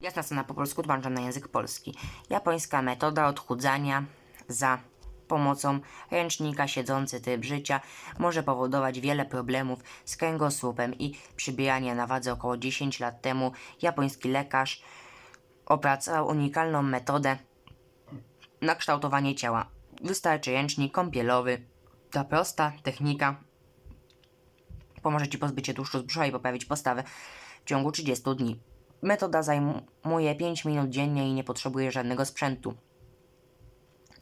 Jasna scena po polsku tłumaczona na język polski. Japońska metoda odchudzania za pomocą ręcznika siedzący typ życia może powodować wiele problemów z kręgosłupem i przybieranie na wadze około 10 lat temu japoński lekarz opracował unikalną metodę na kształtowanie ciała. Wystarczy ręcznik kąpielowy. Ta prosta technika pomoże Ci pozbyć się tłuszczu z brzucha i poprawić postawę w ciągu 30 dni. Metoda zajmuje 5 minut dziennie i nie potrzebuje żadnego sprzętu.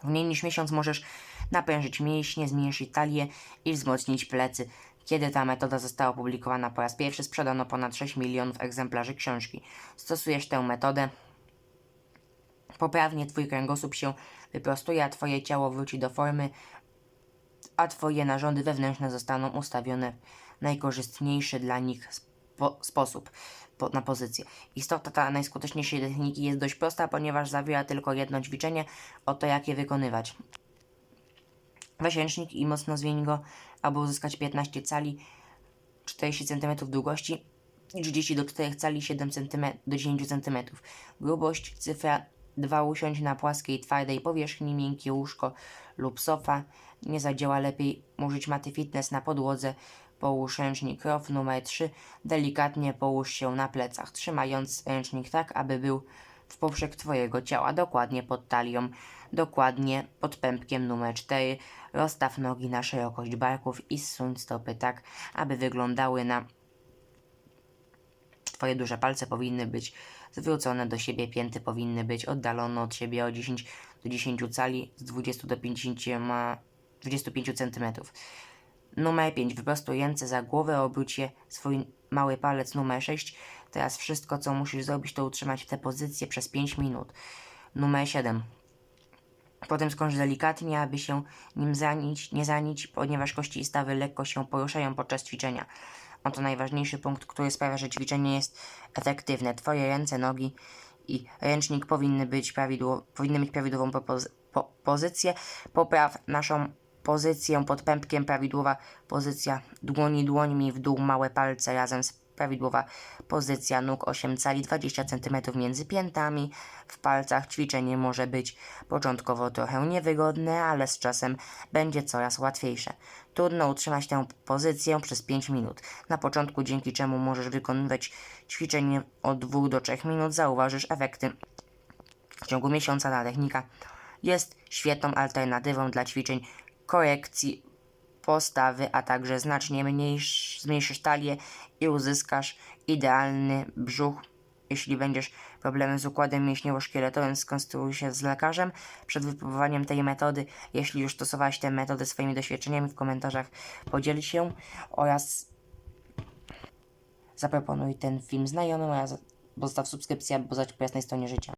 W mniej niż miesiąc możesz naprężyć mięśnie, zmniejszyć talię i wzmocnić plecy. Kiedy ta metoda została opublikowana po raz pierwszy, sprzedano ponad 6 milionów egzemplarzy książki. Stosujesz tę metodę, poprawnie Twój kręgosłup się wyprostuje, a Twoje ciało wróci do formy, a Twoje narządy wewnętrzne zostaną ustawione w najkorzystniejszy dla nich spo- sposób po, na pozycję. Istota ta najskuteczniejszej techniki jest dość prosta, ponieważ zawiera tylko jedno ćwiczenie, oto jak je wykonywać. Weź ręcznik i mocno zwiń go, aby uzyskać 15 cali 40 cm długości i 30 do 4 cali 7 cm do 10 cm. Grubość cyfra 2 usiądź na płaskiej, twardej powierzchni, miękkie łóżko lub sofa. Nie zadziała lepiej użyć maty fitness na podłodze. Połóż ręcznik row numer 3. Delikatnie połóż się na plecach, trzymając ręcznik tak, aby był w poprzek Twojego ciała, dokładnie pod talią, dokładnie pod pępkiem numer 4. Rozstaw nogi na szerokość barków i zsuń stopy tak, aby wyglądały na Twoje duże palce powinny być zwrócone do siebie, pięty powinny być oddalone od siebie o 10 do 10 cali, z 20 do 50 ma 25 cm. Numer 5. Wyprostuj ręce za głowę, obróć je swój mały palec numer 6. Teraz wszystko, co musisz zrobić, to utrzymać tę pozycję przez 5 minut. Numer 7. Potem skończ delikatnie, aby się nim zanić, nie zanić, ponieważ kości i stawy lekko się poruszają podczas ćwiczenia. Oto najważniejszy punkt, który sprawia, że ćwiczenie jest efektywne. Twoje ręce, nogi i ręcznik powinny, być prawidłowo, powinny mieć prawidłową propozy- po, pozycję. Popraw naszą pozycję pod pępkiem, prawidłowa pozycja dłoni dłońmi w dół, małe palce razem z prawidłowa pozycja nóg 8 cali 20 cm między piętami. W palcach ćwiczenie może być początkowo trochę niewygodne, ale z czasem będzie coraz łatwiejsze. Trudno utrzymać tę pozycję przez 5 minut. Na początku, dzięki czemu możesz wykonywać ćwiczenie od 2 do 3 minut, zauważysz efekty. W ciągu miesiąca ta technika jest świetną alternatywą dla ćwiczeń korekcji postawy, a także znacznie mniejsz, zmniejszysz talię i uzyskasz idealny brzuch. Jeśli będziesz problemem z układem mięśniowo-szkieletowym, skonsultuj się z lekarzem przed wypróbowaniem tej metody. Jeśli już stosowałeś tę metodę swoimi doświadczeniami, w komentarzach podziel się oraz zaproponuj ten film znajomym oraz zostaw subskrypcję, aby poznać po jasnej stronie życia.